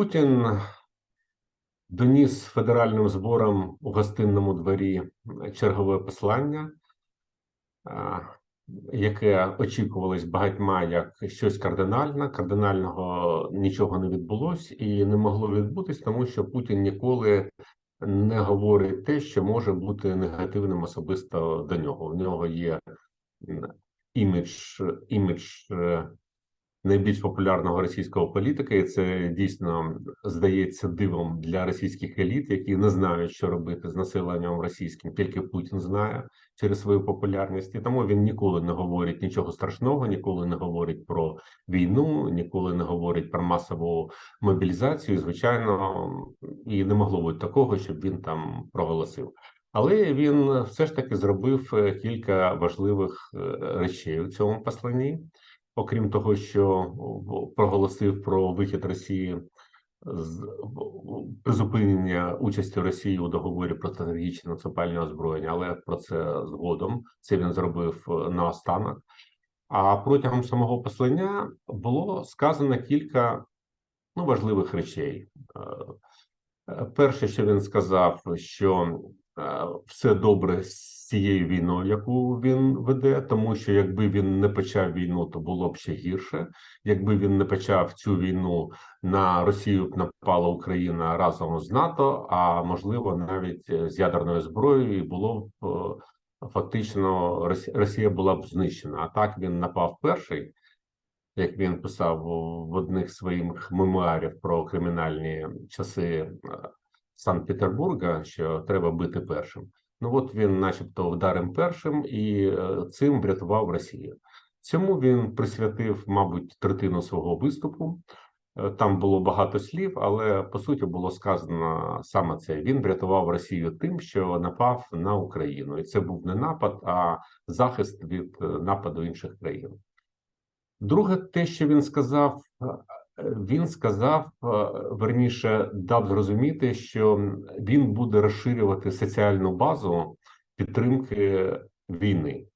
Путін доніс федеральним зборам у гостинному дворі чергове послання, яке очікувалось багатьма як щось кардинальне. Кардинального нічого не відбулось і не могло відбутись, тому що Путін ніколи не говорить те, що може бути негативним особисто до нього. В нього є імідж, імідж е, найбільш популярного російського політика, і це дійсно здається дивом для російських еліт, які не знають, що робити з населенням російським. Тільки Путін знає через свою популярність, і тому він ніколи не говорить нічого страшного, ніколи не говорить про війну, ніколи не говорить про масову мобілізацію. Звичайно, і не могло бути такого, щоб він там проголосив. Але він все ж таки зробив е, кілька важливих е, речей у цьому посланні окрім того, що проголосив про вихід Росії з призупинення участі Росії у договорі про стратегічне наступальне озброєння, але про це згодом. Це він зробив е, наостанок. А протягом самого послання було сказано кілька ну, важливих речей. Е, е, Перше, що він сказав, що все добре цією війною, яку він веде, тому що якби він не почав війну, то було б ще гірше. Якби він не почав цю війну на Росію, б напала Україна разом з НАТО, а можливо навіть е, з ядерною зброєю, і було б е, фактично Росія була б знищена. А так він напав перший як він писав в одних своїх мемуарів про кримінальні часи е, Санкт-Петербурга, що треба бити першим. Ну от він, начебто, вдарив першим і е, цим врятував Росію. Цьому він присвятив, мабуть, третину свого виступу. Е, Там було багато слів, але по суті було сказано саме це. Він врятував Росію тим, що напав на Україну, і це був не напад, а захист від е, нападу інших країн. Друге, те, що він сказав, він сказав, е, верніше, дав зрозуміти, що він буде розширювати соціальну базу підтримки війни.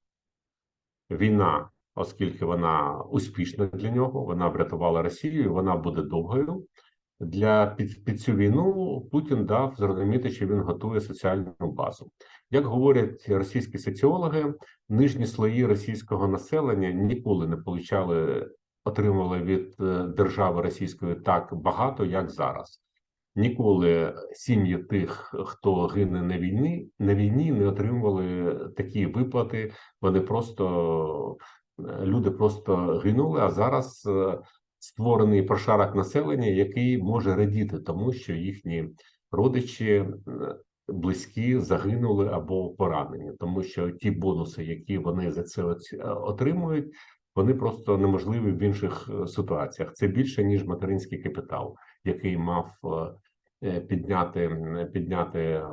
Війна, оскільки вона успішна для нього, вона врятувала Росію, вона буде довгою. Для під, під цю війну Путін дав зрозуміти, що він готує соціальну базу. Як говорять російські соціологи, нижні слої російського населення ніколи не получали, отримували від е, держави російської так багато, як зараз. Ніколи сім'ї тих, хто гине на війні, на війні, не отримували такі виплати. Вони просто е, люди просто гинули. А зараз е, створений прошарок населення, який може радіти тому, що їхні родичі близькі загинули або поранені, тому що ті бонуси, які вони за це отримують, вони просто неможливі в інших е, ситуаціях. Це більше ніж материнський капітал, який мав е, е, підняти підняти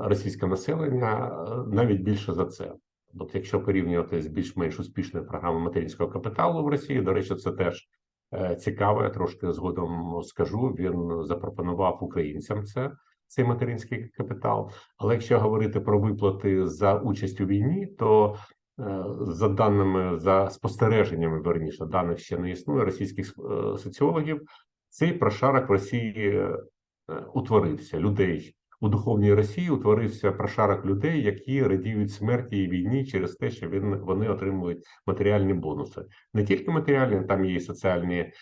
російське населення навіть більше за це. От якщо порівнювати з більш-менш успішною програмою материнського капіталу в Росії, до речі, це теж е, цікаво. Я трошки згодом скажу. Він запропонував українцям це цей материнський капітал. Але якщо говорити про виплати за участь у війні, то за даними за спостереженнями, верніше даних ще не існує російських е, соціологів. Цей прошарок в Росії е, утворився людей у духовній Росії. Утворився прошарок людей, які радіють смерті і війні через те, що він вони отримують матеріальні бонуси. Не тільки матеріальні, там є і соціальні е,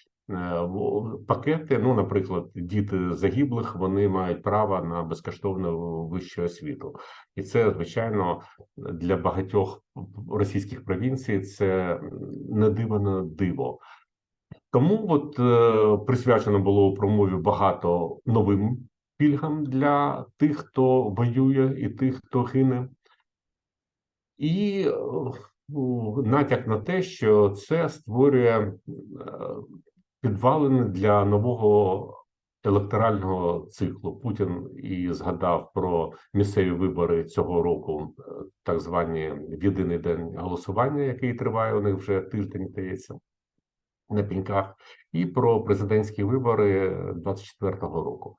пакети. Ну, наприклад, діти загиблих вони мають право на безкоштовну вищу освіту, і це звичайно для багатьох російських провінцій це недиване диво. Тому от е, присвячено було у промові багато новим пільгам для тих, хто воює, і тих, хто гине, і е, натяк на те, що це створює е, підвалини для нового електорального циклу. Путін і згадав про місцеві вибори цього року, е, так звані єдиний день голосування, який триває у них вже тиждень, здається, на піньках, і про президентські вибори 24-го року.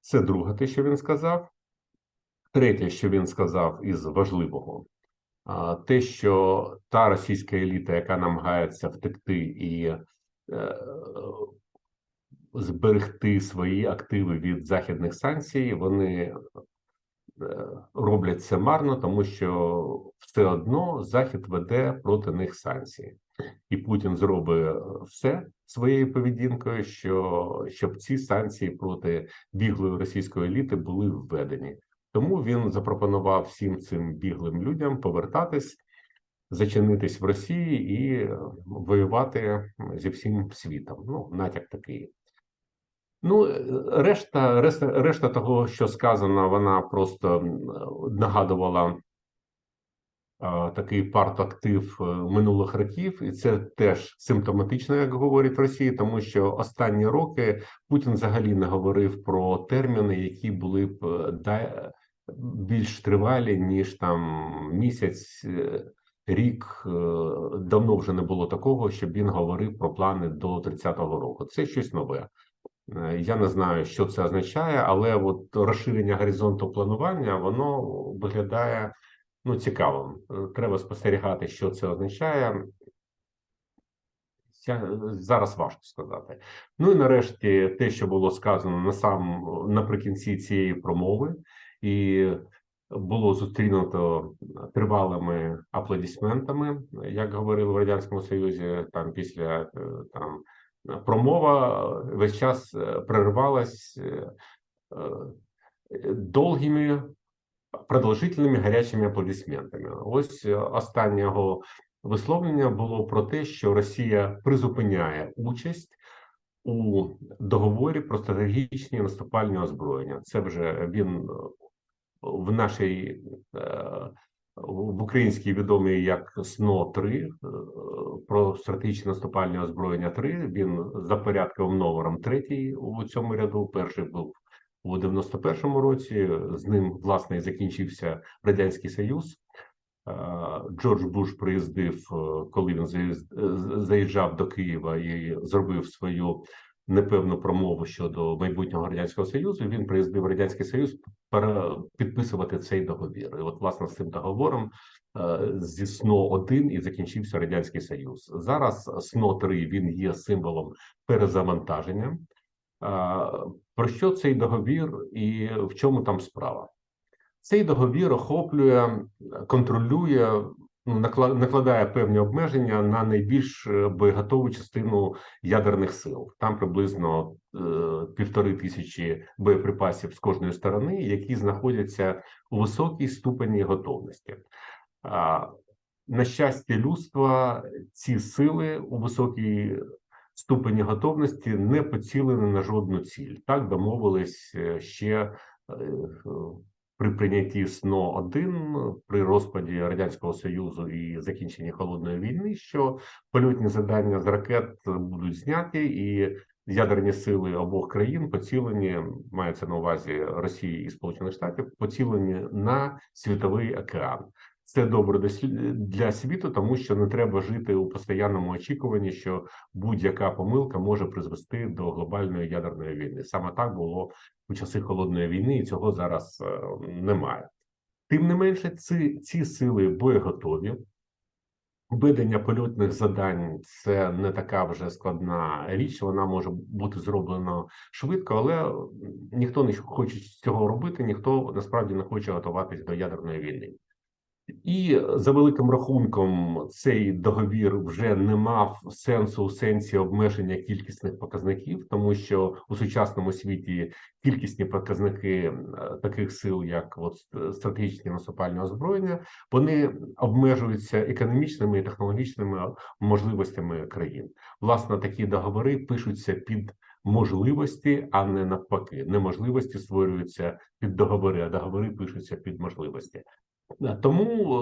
Це друге, те, що він сказав. Третє, що він сказав із важливого, те, що та російська еліта, яка намагається втекти і зберегти свої активи від західних санкцій, вони е, роблять це марно, тому що все одно Захід веде проти них санкції, і Путін зробить все своєю поведінкою, що щоб ці санкції проти біглої російської еліти були введені. Тому він запропонував всім цим біглим людям повертатись, зачинитись в Росії і е, воювати зі всім світом. Ну, натяк такий. Ну, е, решта, решта, решта того, що сказано, вона просто нагадувала такий партактив е, минулих років, і це теж симптоматично, як говорить Росія, тому що останні роки Путін взагалі не говорив про терміни, які були б більш тривалі, ніж там місяць. Рік е, давно вже не було такого, щоб він говорив про плани до 30-го року. Це щось нове. Е, Я не знаю, що це означає, але от розширення горизонту планування воно виглядає ну цікавим. Е, Треба спостерігати, що це означає. Я, зараз важко сказати. Ну і нарешті те, що було сказано на сам наприкінці цієї промови, і було зустрінуто тривалими аплодисментами, як говорили в радянському союзі, там після е, там промова весь час е, переривалась е, е, довгими продовжительними гарячими аплодисментами. Ось е, останнього висловлення було про те, що Росія призупиняє участь у договорі про стратегічні наступальні озброєння. Це вже він е, в нашій е, в українській відомій як СНО 3 е, про стратегічне наступальне озброєння 3 Він за порядковим номером третій у цьому ряду. Перший був у 91-му році. З ним власне і закінчився радянський союз. Е, Джордж Буш приїздив, коли він заїжджав до Києва і зробив свою непевну промову щодо майбутнього радянського союзу. Він приїздив в радянський союз підписувати цей договір. І от власне з цим договором е, зі СНО 1 і закінчився радянський союз. Зараз СНО 3 він є символом перезавантаження. Про що цей договір і в чому там справа? Цей договір охоплює, контролює, накладає певні обмеження на найбільш е, боєготову частину ядерних сил. Там приблизно е, півтори тисячі боєприпасів з кожної сторони, які знаходяться у високій ступені готовності. На щастя людства, ці сили у високій ступені готовності не поцілені на жодну ціль. Так домовились е, ще при прийнятті СНО 1 при розпаді радянського союзу і закінченні холодної війни, що польотні завдання з ракет будуть зняті, і ядерні сили обох країн поцілені, мається на увазі Росії і Сполучених Штатів, поцілені на світовий океан. Це добре для світу, тому що не треба жити у постійному очікуванні, що будь-яка помилка може призвести до глобальної ядерної війни. Саме так було у часи холодної війни, і цього зараз е, немає. Тим не менше, ці, ці сили боєготові. Ведення польотних завдань це не така вже складна річ. Вона може бути зроблена швидко, але ніхто не хоче цього робити, ніхто насправді не хоче готуватись до ядерної війни. І за великим рахунком, цей договір вже не мав сенсу у сенсі обмеження кількісних показників, тому що у сучасному світі кількісні показники е, таких сил, як от стратегічні наступальні озброєння, вони обмежуються економічними і технологічними можливостями країн. Власне, такі договори пишуться під можливості, а не навпаки. Неможливості створюються під договори, а договори пишуться під можливості. Е, Тому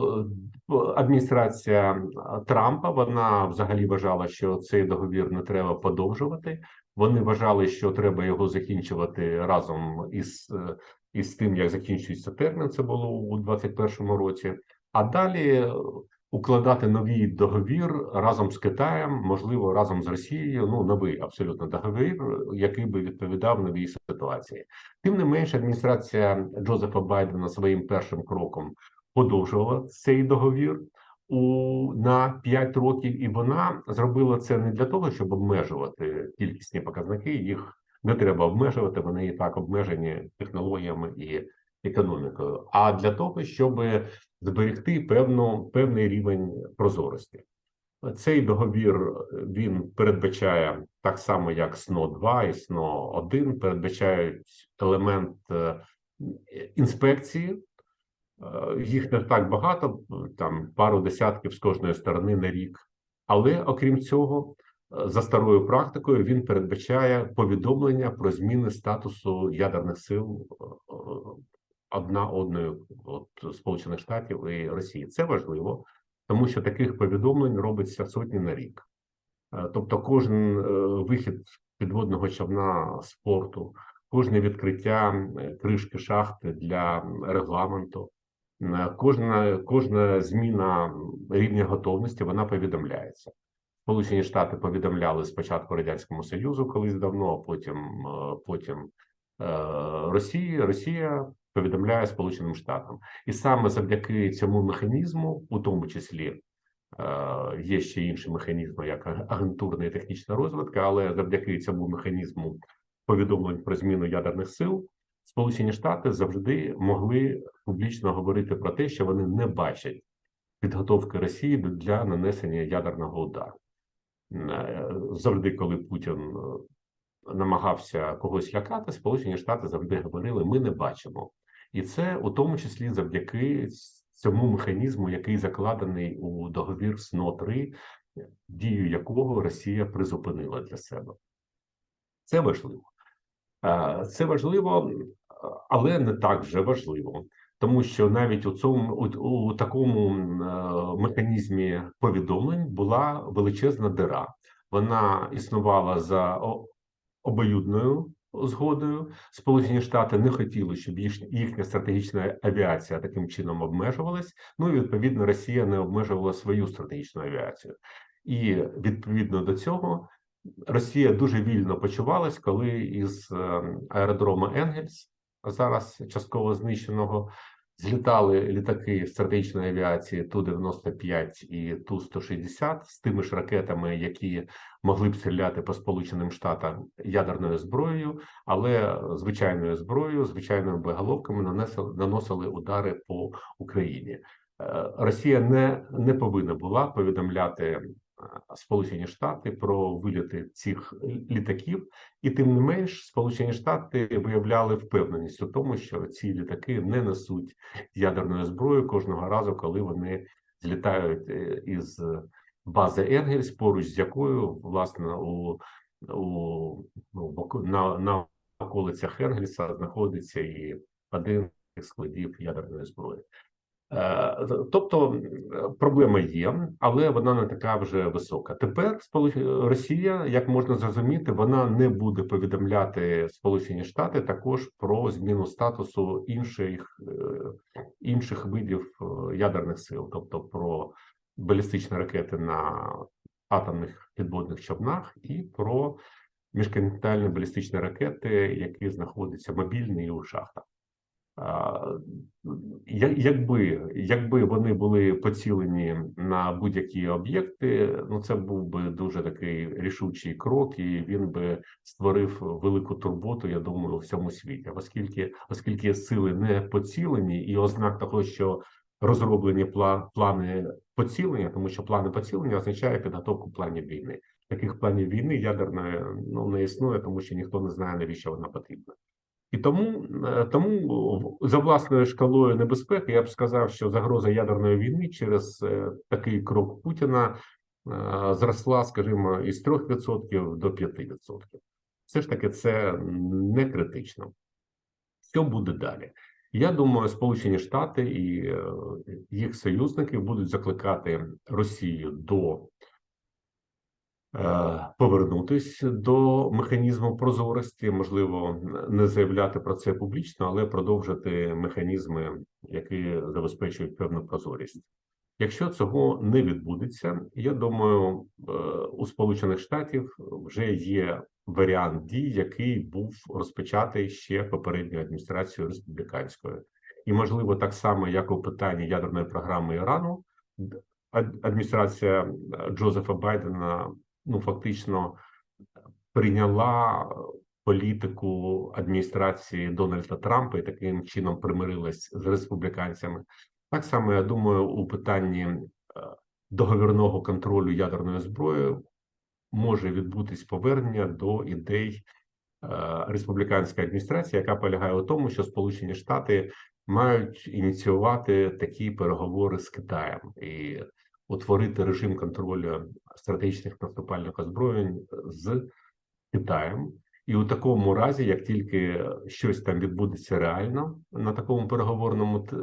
е, адміністрація Трампа вона взагалі вважала, що цей договір не треба подовжувати. Вони вважали, що треба його закінчувати разом із, е, із тим, як закінчується термін. Це було у 2021 році. А далі укладати новий договір разом з Китаєм, можливо, разом з Росією. Ну новий абсолютно договір, який би відповідав новій ситуації. Тим не менше, адміністрація Джозефа Байдена своїм першим кроком подовжувала цей договір у на 5 років, і вона зробила це не для того, щоб обмежувати кількісні показники. Їх не треба обмежувати. Вони і так обмежені технологіями і економікою. А для того, щоб зберегти певну певний рівень прозорості. Цей договір він передбачає так само, як СНО 2 і СНО 1 передбачають елемент е, інспекції. Е, Їх не так багато, там пару десятків з кожної сторони на рік. Але окрім цього, е, за старою практикою він передбачає повідомлення про зміни статусу ядерних сил е, одна одною от Сполучених Штатів і Росії. Це важливо, тому що таких повідомлень робиться сотні на рік. Е, Тобто, кожен е, вихід підводного човна з порту, кожне відкриття е, кришки шахти для регламенту, е, кожна, кожна зміна рівня готовності вона повідомляється. Сполучені Штати повідомляли спочатку Радянському Союзу колись давно, а потім, е, потім е, Росії. Росія повідомляє Сполученим Штатам. І саме завдяки цьому механізму, у тому числі е, є ще інші механізми, як агентурна і технічна розвитка, але завдяки цьому механізму повідомлень про зміну ядерних сил, Сполучені Штати завжди могли публічно говорити про те, що вони не бачать підготовки Росії для нанесення ядерного удару. Е, Завжди, коли Путін е, намагався когось лякати, Сполучені Штати завжди говорили: ми не бачимо. І це у тому числі завдяки цьому механізму, який закладений у договір СНО 3 дію якого Росія призупинила для себе. Це важливо. Е, Це важливо, але не так вже важливо, тому що навіть у цьому у, у такому е, механізмі повідомлень була величезна дира. Вона існувала за обоюдною згодою. Сполучені Штати не хотіли, щоб їх, їхня стратегічна авіація таким чином обмежувалась. Ну і відповідно Росія не обмежувала свою стратегічну авіацію. І відповідно до цього Росія дуже вільно почувалась, коли із е, аеродрому Енгельс, зараз частково знищеного, злітали літаки стратегічної авіації Ту-95 і Ту-160 з тими ж ракетами, які могли б стріляти по Сполученим Штатам ядерною зброєю, але звичайною зброєю, звичайними боєголовками нанесли, наносили удари по Україні. Е, Росія не, не повинна була повідомляти Сполучені Штати про виліти цих літаків, і тим не менш, Сполучені Штати виявляли впевненість у тому, що ці літаки не несуть ядерної зброї кожного разу, коли вони злітають е, із бази Енгельс, поруч з якою власне у, у ну, на, на околицях Енгельса знаходиться і один складів ядерної зброї. Е, Тобто проблема є, але вона не така вже висока. Тепер Росія, як можна зрозуміти, вона не буде повідомляти Сполучені Штати також про зміну статусу інших, е, інших видів е, ядерних сил, тобто про балістичні ракети на атомних підводних човнах і про міжконтинентальні балістичні ракети, які знаходяться мобільні і у шахтах. Якби, якби вони були поцілені на будь-які об'єкти, ну це був би дуже такий рішучий крок, і він би створив велику турботу, я думаю, у всьому світі. Оскільки, оскільки сили не поцілені, і ознак того, що розроблені плани поцілення, тому що плани поцілення означає підготовку планів війни. Таких планів війни ядерної ну не існує, тому що ніхто не знає навіщо вона потрібна. І тому, е, тому за власною шкалою небезпеки я б сказав, що загроза ядерної війни через е, такий крок Путіна е, зросла, скажімо, із 3% до 5%. Все ж таки, це не критично. Що буде далі? Я думаю, Сполучені Штати і їх союзники будуть закликати Росію до повернутись до механізму прозорості, можливо, не заявляти про це публічно, але продовжити механізми, які забезпечують певну прозорість. Якщо цього не відбудеться, я думаю, е, у Сполучених Штатів вже є варіант дій, який був розпочатий ще попередньою адміністрацією республіканською, і можливо, так само, як у питанні ядерної програми Ірану, адміністрація е, Джозефа Байдена ну фактично прийняла політику адміністрації Дональда Трампа і таким чином примирилась з республіканцями. Так само я думаю, у питанні е, договірного контролю ядерною зброєю може відбутись повернення до ідей е, республіканської адміністрації, яка полягає у тому, що Сполучені Штати мають ініціювати такі переговори з Китаєм і утворити режим контролю стратегічних наступальних озброєнь з Китаєм. І у такому разі, як тільки щось там відбудеться реально на такому переговорному е,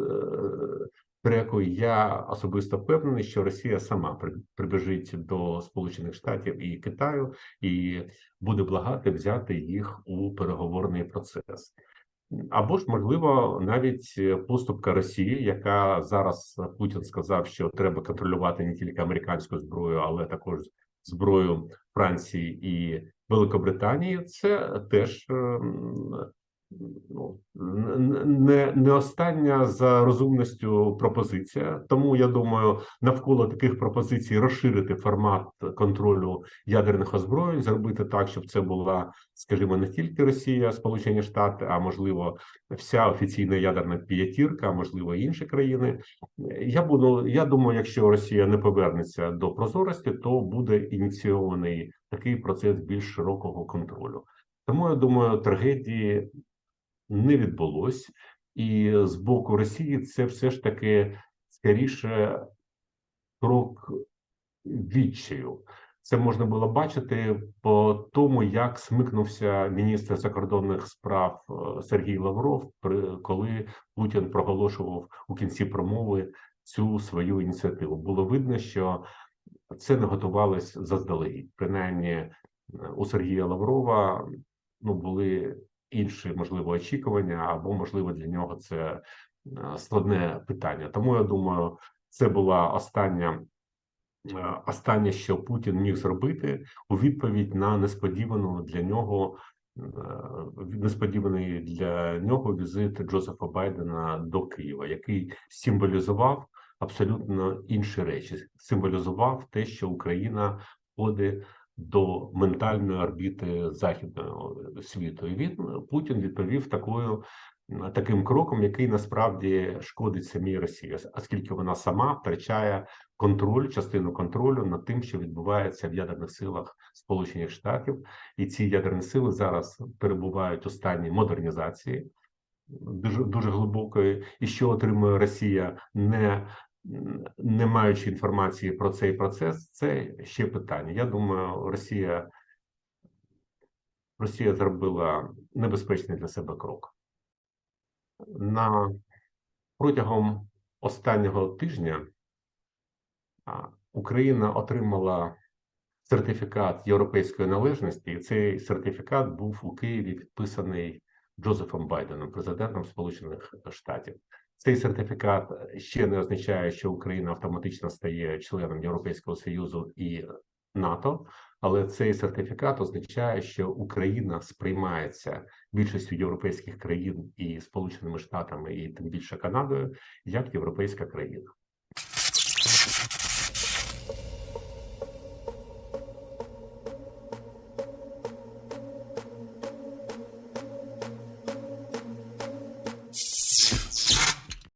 треку, я особисто впевнений, що Росія сама при- прибіжить до Сполучених Штатів і Китаю і буде благати взяти їх у переговорний процес. Або ж можливо навіть е, поступка Росії, яка зараз е, Путін сказав, що треба контролювати не тільки американську зброю, але також зброю Франції і Великобританії. Це теж ем, ну, не, не остання за розумністю пропозиція. Тому я думаю, навколо таких пропозицій розширити формат контролю ядерних озброєнь, зробити так, щоб це була, скажімо, не тільки Росія, Сполучені Штати, а можливо, вся офіційна ядерна п'ятірка, можливо, інші країни. Я буду. Я думаю, якщо Росія не повернеться до прозорості, то буде ініційований такий процес більш широкого контролю. Тому я думаю, трагедії не відбулось, і з боку Росії це все ж таки скоріше крок відчаю. Це можна було бачити по тому, як смикнувся міністр закордонних справ е, Сергій Лавров, коли Путін проголошував у кінці промови цю свою ініціативу. Було видно, що це не готувалось заздалегідь. Принаймні, е, у Сергія Лаврова ну були інші можливо очікування, або можливо для нього це е, складне питання. Тому я думаю, це була остання. е, Останнє, що Путін міг зробити у відповідь на несподівану для нього е, несподіваний для нього візит Джозефа Байдена до Києва, який символізував абсолютно інші речі. Символізував те, що Україна входить до ментальної орбіти західного світу. І він Путін відповів такою таким кроком, який насправді шкодить самій Росії, оскільки вона сама втрачає контроль, частину контролю над тим, що відбувається в ядерних силах Сполучених Штатів, і ці ядерні сили зараз перебувають у стані модернізації дуже дуже глибокої, і що отримує Росія, не не маючи інформації про цей процес, це ще питання. Я думаю, Росія Росія зробила небезпечний для себе крок. На протягом останнього тижня Україна отримала сертифікат європейської належності, і цей сертифікат був у Києві підписаний Джозефом Байденом, президентом Сполучених Штатів. Цей сертифікат ще не означає, що Україна автоматично стає членом Європейського Союзу і НАТО, але цей сертифікат означає, що Україна сприймається більшістю європейських країн і Сполученими Штатами, і тим більше Канадою, як європейська країна.